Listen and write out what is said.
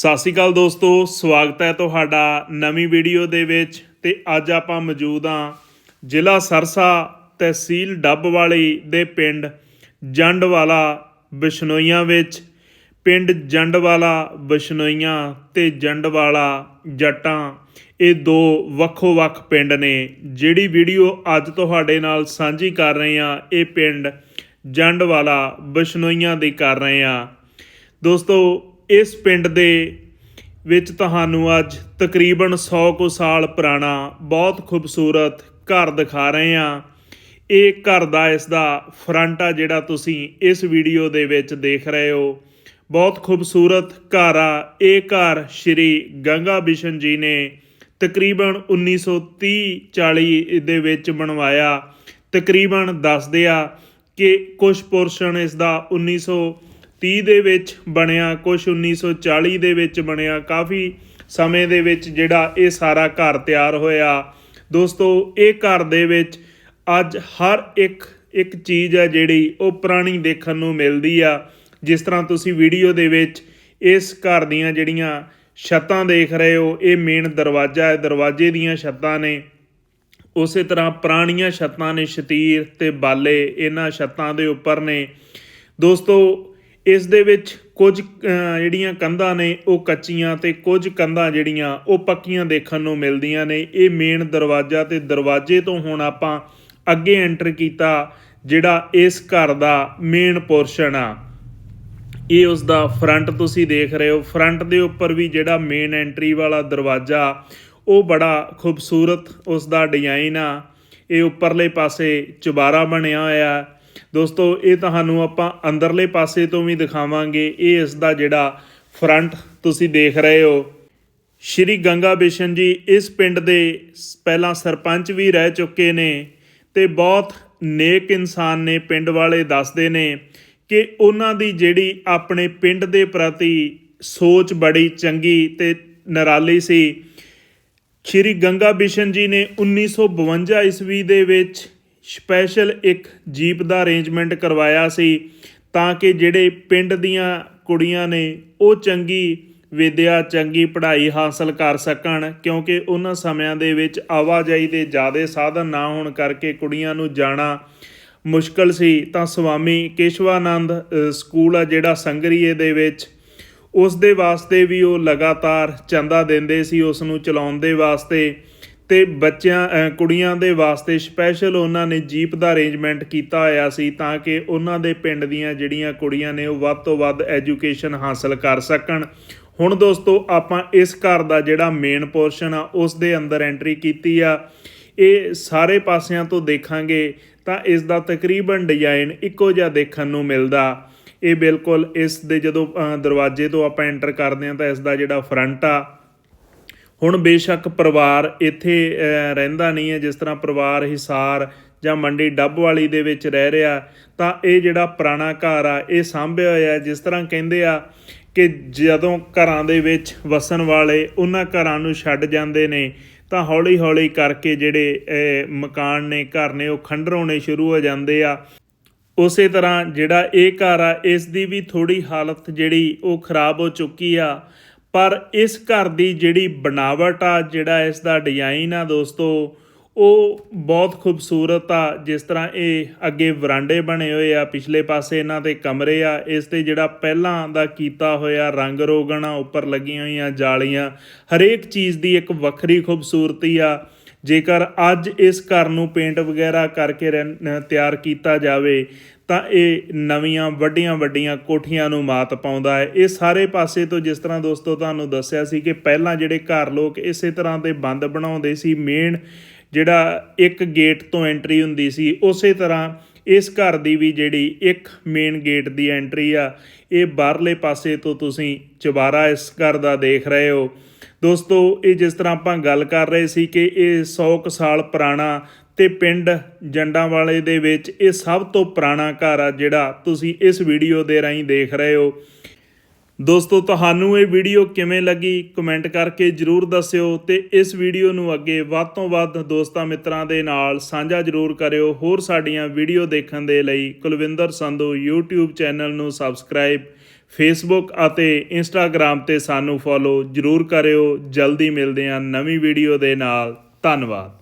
ਸਤਿ ਸ਼੍ਰੀ ਅਕਾਲ ਦੋਸਤੋ, ਸਵਾਗਤ ਹੈ ਤੁਹਾਡਾ ਨਵੀਂ ਵੀਡੀਓ ਦੇ ਵਿੱਚ ਤੇ ਅੱਜ ਆਪਾਂ ਮੌਜੂਦ ਹਾਂ ਜ਼ਿਲ੍ਹਾ ਸਰਸਾ ਤਹਿਸੀਲ ਡੱਬ ਵਾਲੀ ਦੇ ਪਿੰਡ ਜੰਡਵਾਲਾ ਬਿਸ਼ਨੋਈਆਂ ਵਿੱਚ। ਪਿੰਡ ਜੰਡਵਾਲਾ ਬਿਸ਼ਨੋਈਆਂ ਤੇ ਜੰਡਵਾਲਾ ਜੱਟਾਂ, ਇਹ ਦੋ ਵੱਖੋ ਵੱਖ ਪਿੰਡ ਨੇ। ਜਿਹੜੀ ਵੀਡੀਓ ਅੱਜ ਤੁਹਾਡੇ ਨਾਲ ਸਾਂਝੀ ਕਰ ਰਹੇ ਹਾਂ, ਇਹ ਪਿੰਡ ਜੰਡਵਾਲਾ ਬਿਸ਼ਨੋਈਆਂ ਦੀ ਕਰ ਰਹੇ ਹਾਂ। ਦੋਸਤੋ ਇਸ ਪਿੰਡ ਦੇ ਵਿੱਚ ਤੁਹਾਨੂੰ ਅੱਜ ਤਕਰੀਬਨ 100 ਕੁ ਸਾਲ ਪੁਰਾਣਾ, ਬਹੁਤ ਖੂਬਸੂਰਤ ਘਰ ਦਿਖਾ ਰਹੇ ਹਾਂ। ਇਹ ਘਰ ਦਾ ਇਸ ਦਾ ਫਰੰਟ ਆ ਜਿਹੜਾ ਤੁਸੀਂ ਇਸ ਵੀਡੀਓ ਦੇ ਵਿੱਚ ਦੇਖ ਰਹੇ ਹੋ। ਬਹੁਤ ਖੂਬਸੂਰਤ ਘਰ ਆ। ਇਹ ਘਰ ਸ਼੍ਰੀ ਗੰਗਾ ਬਿਸ਼ਨ ਜੀ ਨੇ ਤਕਰੀਬਨ 1930 40 ਦੇ ਵਿੱਚ ਬਣਵਾਇਆ। ਤਕਰੀਬਨ ਦੱਸਦੇ ਆ ਕਿ ਕੁਝ ਪੋਰਸ਼ਨ ਇਸ ਦਾ 1930 ਦੇ ਵਿੱਚ ਬਣਿਆ ਕੁਝ 1940 ਦੇ ਵਿੱਚ ਬਣਿਆ, ਕਾਫੀ ਸਮੇਂ ਦੇ ਵਿੱਚ ਜਿਹੜਾ ਇਹ ਸਾਰਾ ਘਰ ਤਿਆਰ ਹੋਇਆ। ਦੋਸਤੋ, ਇਹ ਘਰ ਦੇ ਵਿੱਚ ਅੱਜ ਹਰ ਇੱਕ ਇੱਕ ਚੀਜ਼ ਹੈ ਜਿਹੜੀ ਉਹ ਪੁਰਾਣੀ ਦੇਖਣ ਨੂੰ ਮਿਲਦੀ ਆ। ਜਿਸ ਤਰ੍ਹਾਂ ਤੁਸੀਂ ਵੀਡੀਓ ਦੇ ਵਿੱਚ ਇਸ ਘਰ ਦੀਆਂ ਜਿਹੜੀਆਂ ਛੱਤਾਂ ਦੇਖ ਰਹੇ ਹੋ, ਇਹ ਮੇਨ ਦਰਵਾਜ਼ਾ ਹੈ, ਦਰਵਾਜ਼ੇ ਦੀਆਂ ਛੱਤਾਂ ਨੇ। ਉਸੇ ਤਰ੍ਹਾਂ ਪੁਰਾਣੀਆਂ ਛੱਤਾਂ ਨੇ, ਸ਼ਤੀਰ ਤੇ ਬਾਲੇ ਇਹਨਾਂ ਛੱਤਾਂ ਦੇ ਉੱਪਰ ਨੇ। ਦੋਸਤੋ ਇਸ ਦੇ ਵਿੱਚ ਕੁਝ ਜਿਹੜੀਆਂ ਕੰਧਾਂ ਨੇ ਉਹ ਕੱਚੀਆਂ ਤੇ ਕੁਝ ਕੰਧਾਂ ਜਿਹੜੀਆਂ ਉਹ ਪੱਕੀਆਂ ਦੇਖਣ ਨੂੰ ਮਿਲਦੀਆਂ ਨੇ। ਇਹ ਮੇਨ ਦਰਵਾਜ਼ਾ ਤੇ ਦਰਵਾਜ਼ੇ ਤੋਂ ਹੁਣ ਆਪਾਂ ਅੱਗੇ ਐਂਟਰ ਕੀਤਾ, ਜਿਹੜਾ ਇਸ ਘਰ ਦਾ ਮੇਨ ਪੋਰਸ਼ਨ ਆ। ਇਹ ਉਸ ਦਾ ਫਰੰਟ ਤੁਸੀਂ ਦੇਖ ਰਹੇ ਹੋ। ਫਰੰਟ ਦੇ ਉੱਪਰ ਵੀ ਜਿਹੜਾ ਮੇਨ ਐਂਟਰੀ ਵਾਲਾ ਦਰਵਾਜ਼ਾ, ਉਹ ਬੜਾ ਖੂਬਸੂਰਤ ਉਸ ਦਾ ਡਿਜ਼ਾਈਨ ਆ। ਇਹ ਉੱਪਰਲੇ ਪਾਸੇ ਚੁਬਾਰਾ ਬਣਿਆ ਹੋਇਆ। ਦੋਸਤੋ, ਇਹ ਤੁਹਾਨੂੰ ਆਪਾਂ ਅੰਦਰਲੇ ਪਾਸੇ ਤੋਂ ਵੀ ਦਿਖਾਵਾਂਗੇ। ਇਹ ਇਸ ਦਾ ਜਿਹੜਾ ਫਰੰਟ ਤੁਸੀਂ ਦੇਖ ਰਹੇ ਹੋ। ਸ਼੍ਰੀ ਗੰਗਾ ਬਿਸ਼ਨ ਜੀ ਇਸ ਪਿੰਡ ਦੇ ਪਹਿਲਾਂ ਸਰਪੰਚ ਵੀ ਰਹਿ ਚੁੱਕੇ ਨੇ ਤੇ ਬਹੁਤ ਨੇਕ ਇਨਸਾਨ ਨੇ, ਪਿੰਡ ਵਾਲੇ ਦੱਸਦੇ ਨੇ ਕਿ ਉਹਨਾਂ ਦੀ ਜਿਹੜੀ ਆਪਣੇ ਪਿੰਡ ਦੇ ਪ੍ਰਤੀ ਸੋਚ ਬੜੀ ਚੰਗੀ ਤੇ ਨਰਾਲੀ ਸੀ। ਸ਼੍ਰੀ ਗੰਗਾ ਬਿਸ਼ਨ ਜੀ ਨੇ 1952 ਈਸਵੀ ਦੇ ਵਿੱਚ ਸਪੈਸ਼ਲ ਇੱਕ ਜੀਪ ਦਾ ਅਰੇਂਜਮੈਂਟ ਕਰਵਾਇਆ ਸੀ ਤਾਂ ਕਿ ਜਿਹੜੇ ਪਿੰਡ ਦੀਆਂ ਕੁੜੀਆਂ ਨੇ ਉਹ ਚੰਗੀ ਵਿਦਿਆ, ਚੰਗੀ ਪੜ੍ਹਾਈ ਹਾਸਲ ਕਰ ਸਕਣ ਕਿਉਂਕਿ ਉਹਨਾਂ ਸਮਿਆਂ ਦੇ ਵਿੱਚ ਆਵਾਜਾਈ ਦੇ ਜ਼ਿਆਦਾ ਸਾਧਨ ਨਾ ਹੋਣ ਕਰਕੇ ਕੁੜੀਆਂ ਨੂੰ ਜਾਣਾ ਮੁਸ਼ਕਲ ਸੀ। ਤਾਂ ਸਵਾਮੀ ਕੇਸ਼ਵਾਨੰਦ ਸਕੂਲ ਆ ਜਿਹੜਾ ਸੰਗਰੀਏ ਦੇ ਵਿੱਚ, ਉਸ ਦੇ ਵਾਸਤੇ ਵੀ ਉਹ ਲਗਾਤਾਰ ਚੰਦਾ ਦਿੰਦੇ ਸੀ, ਉਸ ਨੂੰ ਚਲਾਉਣ ਦੇ ਵਾਸਤੇ। ਤੇ ਬੱਚਿਆਂ ਕੁੜੀਆਂ ਦੇ ਵਾਸਤੇ ਸਪੈਸ਼ਲ ਉਹਨਾਂ ਨੇ ਜੀਪ ਦਾ ਅਰੇਂਜਮੈਂਟ ਕੀਤਾ ਹੋਇਆ ਸੀ ਤਾਂ ਕਿ ਉਹਨਾਂ ਦੇ ਪਿੰਡ ਦੀਆਂ ਜਿਹੜੀਆਂ ਕੁੜੀਆਂ ਨੇ ਉਹ ਵੱਧ ਤੋਂ ਵੱਧ ਐਜੂਕੇਸ਼ਨ ਹਾਸਲ ਕਰ ਸਕਣ। ਹੁਣ ਦੋਸਤੋ, ਆਪਾਂ ਇਸ ਘਰ ਦਾ ਜਿਹੜਾ ਮੇਨ ਪੋਰਸ਼ਨ ਆ, ਉਸ ਦੇ ਅੰਦਰ ਐਂਟਰੀ ਕੀਤੀ ਆ। ਇਹ ਸਾਰੇ ਪਾਸਿਆਂ ਤੋਂ ਦੇਖਾਂਗੇ ਤਾਂ ਇਸ ਦਾ ਤਕਰੀਬਨ ਡਿਜ਼ਾਈਨ ਇੱਕੋ ਜਿਹਾ ਦੇਖਣ ਨੂੰ ਮਿਲਦਾ। ਇਹ ਬਿਲਕੁਲ ਇਸ ਦੇ ਜਦੋਂ ਦਰਵਾਜ਼ੇ ਤੋਂ ਆਪਾਂ ਐਂਟਰ ਕਰਦੇ ਹਾਂ ਤਾਂ ਇਸ ਦਾ ਜਿਹੜਾ ਫਰੰਟ ਆ ਹੁਣ ਬੇਸ਼ੱਕ ਪਰਿਵਾਰ ਇੱਥੇ ਰਹਿੰਦਾ ਨਹੀਂ ਹੈ, ਜਿਸ ਤਰ੍ਹਾਂ ਪਰਿਵਾਰ ਹਿਸਾਰ ਜਾਂ ਮੰਡੀ ਡੱਬ ਵਾਲੀ ਦੇ ਵਿੱਚ ਰਹਿ ਰਿਹਾ, ਤਾਂ ਇਹ ਜਿਹੜਾ ਪੁਰਾਣਾ ਘਰ ਆ, ਇਹ ਸਾਂਭਿਆ ਹੋਇਆ ਜਿਸ ਤਰ੍ਹਾਂ ਕਹਿੰਦੇ ਆ ਕਿ ਜਦੋਂ ਘਰਾਂ ਦੇ ਵਿੱਚ ਵਸਣ ਵਾਲੇ ਉਹਨਾਂ ਘਰਾਂ ਨੂੰ ਛੱਡ ਜਾਂਦੇ ਨੇ, ਤਾਂ ਹੌਲੀ ਹੌਲੀ ਕਰਕੇ ਜਿਹੜੇ ਮਕਾਨ ਨੇ, ਘਰ ਨੇ, ਉਹ ਖੰਡਰ ਹੋਣੇ ਸ਼ੁਰੂ ਹੋ ਜਾਂਦੇ ਆ। ਉਸੇ ਤਰ੍ਹਾਂ ਜਿਹੜਾ ਇਹ ਘਰ ਆ, ਇਸ ਦੀ ਵੀ ਥੋੜੀ ਹਾਲਤ ਜਿਹੜੀ ਉਹ ਖਰਾਬ ਹੋ ਚੁੱਕੀ ਆ। ਪਰ ਇਸ ਘਰ ਦੀ ਜਿਹੜੀ ਬਣਾਵਟ ਆ, ਜਿਹੜਾ ਇਸ ਦਾ ਡਿਜ਼ਾਈਨ ਆ ਦੋਸਤੋ, ਉਹ ਬਹੁਤ ਖੂਬਸੂਰਤ ਆ। ਜਿਸ ਤਰ੍ਹਾਂ ਇਹ ਅੱਗੇ ਵਰਾਂਡੇ ਬਣੇ ਹੋਏ ਆ, ਪਿਛਲੇ ਪਾਸੇ ਇਹਨਾਂ ਦੇ ਕਮਰੇ ਆ, ਇਸ ਤੇ ਜਿਹੜਾ ਪਹਿਲਾਂ ਦਾ ਕੀਤਾ ਹੋਇਆ ਰੰਗ ਰੋਗਣ ਆ, ਉੱਪਰ ਲੱਗੀਆਂ ਹੋਈਆਂ ਜਾਲੀਆਂ, ਹਰੇਕ ਚੀਜ਼ ਦੀ ਇੱਕ ਵੱਖਰੀ ਖੂਬਸੂਰਤੀ ਆ। ਜੇਕਰ ਅੱਜ ਇਸ ਘਰ ਨੂੰ ਪੇਂਟ ਵਗੈਰਾ ਕਰਕੇ ਰਹਿਣ- ਤਿਆਰ ਕੀਤਾ ਜਾਵੇ, ਤਾਂ ਇਹ ਨਵੀਆਂ, ਵੱਡੀਆਂ ਵੱਡੀਆਂ ਕੋਠੀਆਂ ਨੂੰ ਮਾਤ ਪਾਉਂਦਾ ਹੈ। ਇਹ ਸਾਰੇ ਪਾਸੇ ਤੋਂ ਜਿਸ ਤਰ੍ਹਾਂ ਦੋਸਤੋ ਤੁਹਾਨੂੰ ਦੱਸਿਆ ਸੀ ਕਿ ਪਹਿਲਾਂ ਜਿਹੜੇ ਘਰ ਲੋਕ ਇਸੇ ਤਰ੍ਹਾਂ ਦੇ ਬੰਦ ਬਣਾਉਂਦੇ ਸੀ ਮੇਨ ਜਿਹੜਾ ਇੱਕ ਗੇਟ ਤੋਂ ਐਂਟਰੀ ਹੁੰਦੀ ਸੀ, ਉਸੇ ਤਰ੍ਹਾਂ ਇਸ ਘਰ ਦੀ ਵੀ ਜਿਹੜੀ ਇੱਕ ਮੇਨ ਗੇਟ ਦੀ ਐਂਟਰੀ ਆ, ਇਹ ਬਾਹਰਲੇ ਪਾਸੇ ਤੋਂ ਤੁਸੀਂ ਚੁਬਾਰਾ ਇਸ ਘਰ ਦਾ ਦੇਖ ਰਹੇ ਹੋ। ਦੋਸਤੋ, ਇਹ ਜਿਸ ਤਰ੍ਹਾਂ ਆਪਾਂ ਗੱਲ ਕਰ ਰਹੇ ਸੀ ਕਿ ਇਹ 100 ਕੁ ਸਾਲ ਪੁਰਾਣਾ ਤੇ ਪਿੰਡ ਜੰਡਾਂ ਵਾਲੇ ਦੇ ਵਿੱਚ ਇਹ ਸਭ ਤੋਂ ਪੁਰਾਣਾ ਘਰ ਆ ਜਿਹੜਾ ਤੁਸੀਂ ਇਸ ਵੀਡੀਓ ਦੇ ਰਾਹੀਂ ਦੇਖ ਰਹੇ ਹੋ। ਦੋਸਤੋ, ਤੁਹਾਨੂੰ ਇਹ ਵੀਡੀਓ ਕਿਵੇਂ ਲੱਗੀ ਕਮੈਂਟ ਕਰਕੇ ਜਰੂਰ ਦੱਸਿਓ ਤੇ ਇਸ ਵੀਡੀਓ ਨੂੰ ਅੱਗੇ ਵੱਧ ਤੋਂ ਵੱਧ ਦੋਸਤਾਂ ਮਿੱਤਰਾਂ ਦੇ ਨਾਲ ਸਾਂਝਾ ਜਰੂਰ ਕਰਿਓ। ਹੋਰ ਸਾਡੀਆਂ ਵੀਡੀਓ ਦੇਖਣ ਦੇ ਲਈ ਕੁਲਵਿੰਦਰ ਸੰਧੂ YouTube ਚੈਨਲ ਨੂੰ ਸਬਸਕ੍ਰਾਈਬ ਫੇਸਬੁੱਕ ਅਤੇ ਇੰਸਟਾਗ੍ਰam ਤੇ ਸਾਨੂੰ ਫੋਲੋ ਜਰੂਰ ਕਰਿਓ। ਜਲਦੀ ਮਿਲਦੇ ਹਾਂ ਨਵੀਂ ਵੀਡੀਓ ਦੇ ਨਾਲ। ਧੰਨਵਾਦ।